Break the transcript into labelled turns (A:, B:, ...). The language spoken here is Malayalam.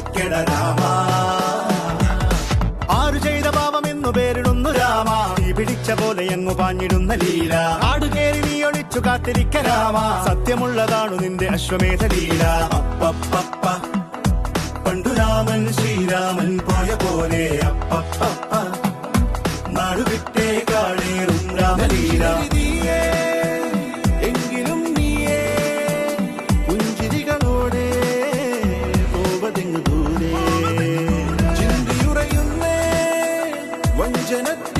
A: പ്രാർത്ഥിക്കട ആര് ആരു ചെയ്ത പാപം എന്നു പേരിടുന്നു രാമ. നീ പിടിച്ച പോലെ എന്നു പാഞ്ഞിടുന്ന ലീല. ആടുകേറി നീ ഒളിച്ചു കാത്തിരിക്ക രാമ. സത്യമുള്ളതാണു നിന്റെ അശ്വമേധ ലീല. പണ്ടു രാമൻ ശ്രീരാമൻ പോയ പോലെ അപ്പ നാടുവിട്ടേ കാളേറും രാമലീല. cennet